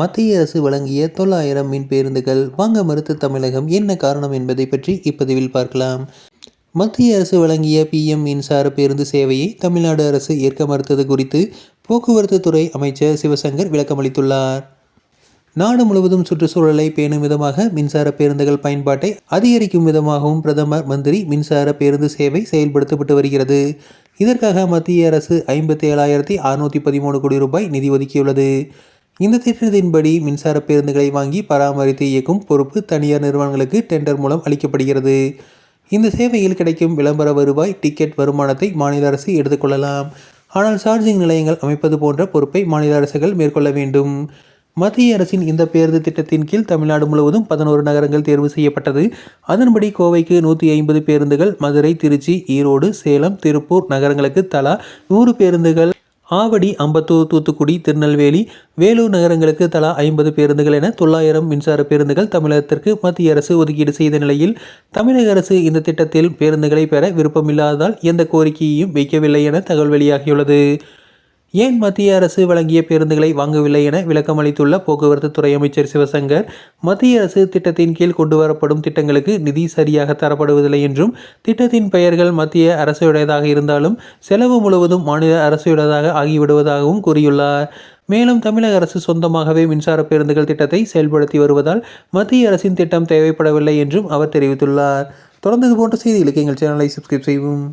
மத்திய அரசு வழங்கிய தொள்ளாயிரம் மின் பேருந்துகள் வாங்க மறுத்த தமிழகம் என்ன காரணம் என்பதை பற்றி இப்பதிவில் பார்க்கலாம். மத்திய அரசு வழங்கிய பிஎம் மின்சார பேருந்து சேவையை தமிழ்நாடு அரசு ஏற்க மறுத்தது குறித்து போக்குவரத்து துறை அமைச்சர் சிவசங்கர் விளக்கமளித்துள்ளார் நாடு முழுவதும் சுற்றுச்சூழலை பேணும் விதமாக மின்சார பேருந்துகள் பயன்பாட்டை அதிகரிக்கும் விதமாகவும் பிரதமர் மந்திரி மின்சார பேருந்து சேவை செயல்படுத்தப்பட்டு வருகிறது. இதற்காக மத்திய அரசு ஐம்பத்தி ஏழாயிரத்தி அறுநூற்றி பதிமூணு கோடி ரூபாய் நிதி ஒதுக்கியுள்ளது. இந்த திட்டத்தின்படி மின்சார பேருந்துகளை வாங்கி பராமரித்து இயக்கும் பொறுப்பு தனியார் நிறுவனங்களுக்கு டெண்டர் மூலம் அளிக்கப்படுகிறது. இந்த சேவையில் கிடைக்கும் விளம்பர வருவாய் டிக்கெட் வருமானத்தை மாநில அரசு எடுத்துக்கொள்ளலாம். ஆனால் சார்ஜிங் நிலையங்கள் அமைப்பது போன்ற பொறுப்பை மாநில அரசுகள் மேற்கொள்ள வேண்டும். மத்திய அரசின் இந்த பேருந்து திட்டத்தின் கீழ் தமிழ்நாடு முழுவதும் பதினோரு நகரங்கள் தேர்வு செய்யப்பட்டது. அதன்படி கோவைக்கு நூற்றி ஐம்பது பேருந்துகள் மதுரை திருச்சி ஈரோடு சேலம் திருப்பூர் நகரங்களுக்கு தலா நூறு பேருந்துகள் ஆவடி அம்பத்தூர் தூத்துக்குடி திருநெல்வேலி வேலூர் நகரங்களுக்கு தலா ஐம்பது பேருந்துகள் என தொள்ளாயிரம் மின்சார பேருந்துகள் தமிழகத்திற்கு மத்திய அரசு ஒதுக்கீடு செய்த நிலையில் தமிழக அரசு இந்த திட்டத்தில் பேருந்துகளை பெற விருப்பமில்லாததால் எந்த கோரிக்கையையும் வைக்கவில்லை என தகவல் வெளியாகியுள்ளது. ஏன் மத்திய அரசு வழங்கிய பேருந்துகளை வாங்கவில்லை என விளக்கமளித்துள்ள போக்குவரத்து துறை அமைச்சர் சிவசங்கர் மத்திய அரசு திட்டத்தின் கீழ் கொண்டு வரப்படும் திட்டங்களுக்கு நிதி சரியாக தரப்படுவதில்லை என்றும் திட்டத்தின் பெயர்கள் மத்திய அரசுடையதாக இருந்தாலும் செலவு முழுவதும் மாநில அரசுடையதாக ஆகிவிடுவதாகவும் கூறியுள்ளார். மேலும் தமிழக அரசு சொந்தமாகவே மின்சார பேருந்துகள் திட்டத்தை செயல்படுத்தி வருவதால் மத்திய அரசின் திட்டம் தேவைப்படவில்லை என்றும் அவர் தெரிவித்துள்ளார். தொடர்ந்து இது போன்ற செய்திகளுக்கு எங்கள் சேனலை சப்ஸ்கிரைப் செய்வோம்